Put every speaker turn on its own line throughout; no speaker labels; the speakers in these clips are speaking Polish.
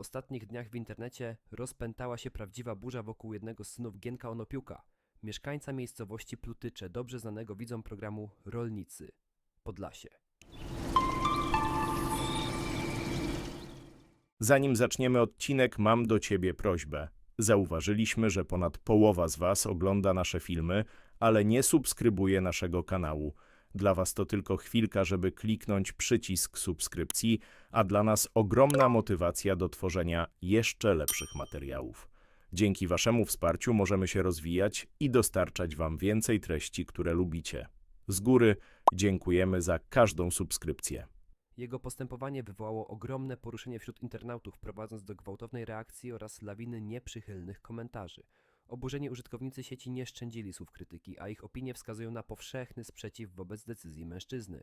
W ostatnich dniach w internecie rozpętała się prawdziwa burza wokół jednego z synów Gienka Onopiuka, mieszkańca miejscowości Plutycze, dobrze znanego widzom programu Rolnicy, Podlasie.
Zanim zaczniemy odcinek, mam do Ciebie prośbę. Zauważyliśmy, że ponad połowa z Was ogląda nasze filmy, ale nie subskrybuje naszego kanału. Dla Was to tylko chwilka, żeby kliknąć przycisk subskrypcji, a dla nas ogromna motywacja do tworzenia jeszcze lepszych materiałów. Dzięki Waszemu wsparciu możemy się rozwijać i dostarczać Wam więcej treści, które lubicie. Z góry dziękujemy za każdą subskrypcję.
Jego postępowanie wywołało ogromne poruszenie wśród internautów, prowadząc do gwałtownej reakcji oraz lawiny nieprzychylnych komentarzy. Oburzeni użytkownicy sieci nie szczędzili słów krytyki, a ich opinie wskazują na powszechny sprzeciw wobec decyzji mężczyzny.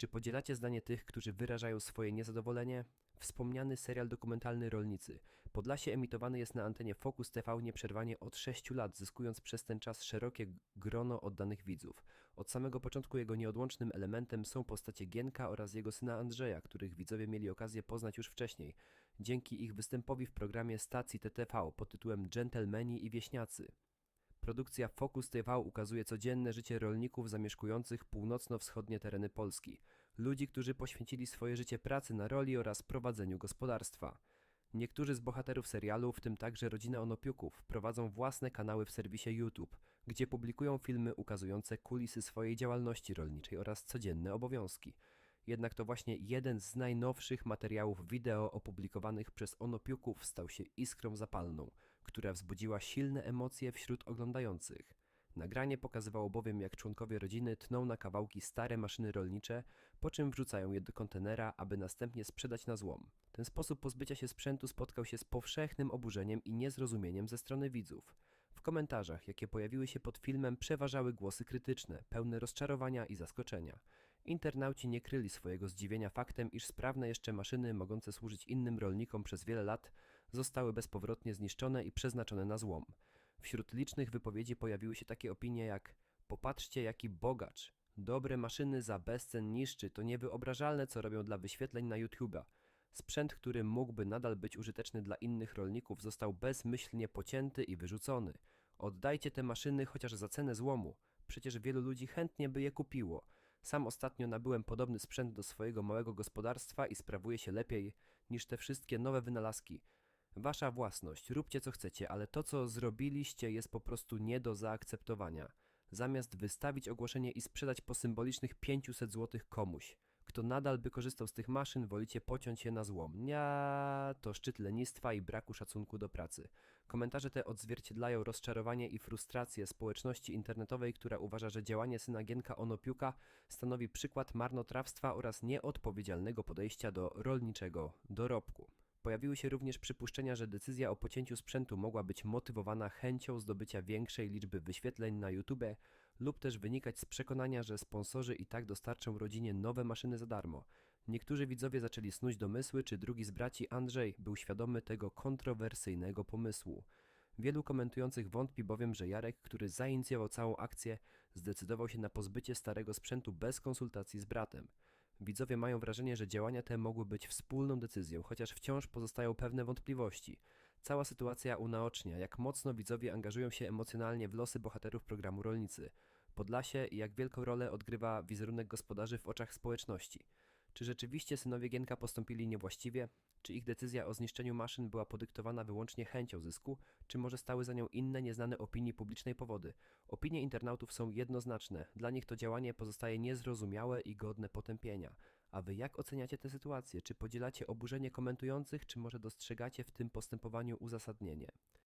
Czy podzielacie zdanie tych, którzy wyrażają swoje niezadowolenie? Wspomniany serial dokumentalny Rolnicy. Podlasie emitowany jest na antenie Focus TV nieprzerwanie od 6 lat, zyskując przez ten czas szerokie grono oddanych widzów. Od samego początku jego nieodłącznym elementem są postacie Gienka oraz jego syna Andrzeja, których widzowie mieli okazję poznać już wcześniej, dzięki ich występowi w programie stacji TTV pod tytułem Dżentelmeni i Wieśniacy. Produkcja Focus TV ukazuje codzienne życie rolników zamieszkujących północno-wschodnie tereny Polski. Ludzi, którzy poświęcili swoje życie pracy na roli oraz prowadzeniu gospodarstwa. Niektórzy z bohaterów serialu, w tym także rodzina Onopiuków, prowadzą własne kanały w serwisie YouTube, gdzie publikują filmy ukazujące kulisy swojej działalności rolniczej oraz codzienne obowiązki. Jednak to właśnie jeden z najnowszych materiałów wideo opublikowanych przez Onopiuków stał się iskrą zapalną, która wzbudziła silne emocje wśród oglądających. Nagranie pokazywało bowiem, jak członkowie rodziny tną na kawałki stare maszyny rolnicze, po czym wrzucają je do kontenera, aby następnie sprzedać na złom. Ten sposób pozbycia się sprzętu spotkał się z powszechnym oburzeniem i niezrozumieniem ze strony widzów. W komentarzach, jakie pojawiły się pod filmem, przeważały głosy krytyczne, pełne rozczarowania i zaskoczenia. Internauci nie kryli swojego zdziwienia faktem, iż sprawne jeszcze maszyny mogące służyć innym rolnikom przez wiele lat zostały bezpowrotnie zniszczone i przeznaczone na złom. Wśród licznych wypowiedzi pojawiły się takie opinie jak Popatrzcie jaki bogacz, dobre maszyny za bezcen niszczy, to niewyobrażalne co robią dla wyświetleń na YouTube'a. Sprzęt, który mógłby nadal być użyteczny dla innych rolników został bezmyślnie pocięty i wyrzucony. Oddajcie te maszyny chociaż za cenę złomu, przecież wielu ludzi chętnie by je kupiło. Sam ostatnio nabyłem podobny sprzęt do swojego małego gospodarstwa i sprawuje się lepiej niż te wszystkie nowe wynalazki. Wasza własność, róbcie co chcecie, ale to co zrobiliście jest po prostu nie do zaakceptowania. Zamiast wystawić ogłoszenie i sprzedać po symbolicznych 500 zł komuś, kto nadal by korzystał z tych maszyn, wolicie pociąć je na złom. Ja, to szczyt lenistwa i braku szacunku do pracy. Komentarze te odzwierciedlają rozczarowanie i frustrację społeczności internetowej, która uważa, że działanie syna Gienka Onopiuka stanowi przykład marnotrawstwa oraz nieodpowiedzialnego podejścia do rolniczego dorobku. Pojawiły się również przypuszczenia, że decyzja o pocięciu sprzętu mogła być motywowana chęcią zdobycia większej liczby wyświetleń na YouTube lub też wynikać z przekonania, że sponsorzy i tak dostarczą rodzinie nowe maszyny za darmo. Niektórzy widzowie zaczęli snuć domysły, czy drugi z braci Andrzej był świadomy tego kontrowersyjnego pomysłu. Wielu komentujących wątpi bowiem, że Jarek, który zainicjował całą akcję, zdecydował się na pozbycie starego sprzętu bez konsultacji z bratem. Widzowie mają wrażenie, że działania te mogły być wspólną decyzją, chociaż wciąż pozostają pewne wątpliwości. Cała sytuacja unaocznia, jak mocno widzowie angażują się emocjonalnie w losy bohaterów programu Rolnicy. Podlasie i jak wielką rolę odgrywa wizerunek gospodarzy w oczach społeczności. Czy rzeczywiście synowie Gienka postąpili niewłaściwie? Czy ich decyzja o zniszczeniu maszyn była podyktowana wyłącznie chęcią zysku, czy może stały za nią inne nieznane opinii publicznej powody? Opinie internautów są jednoznaczne, dla nich to działanie pozostaje niezrozumiałe i godne potępienia. A wy jak oceniacie tę sytuację? Czy podzielacie oburzenie komentujących, czy może dostrzegacie w tym postępowaniu uzasadnienie?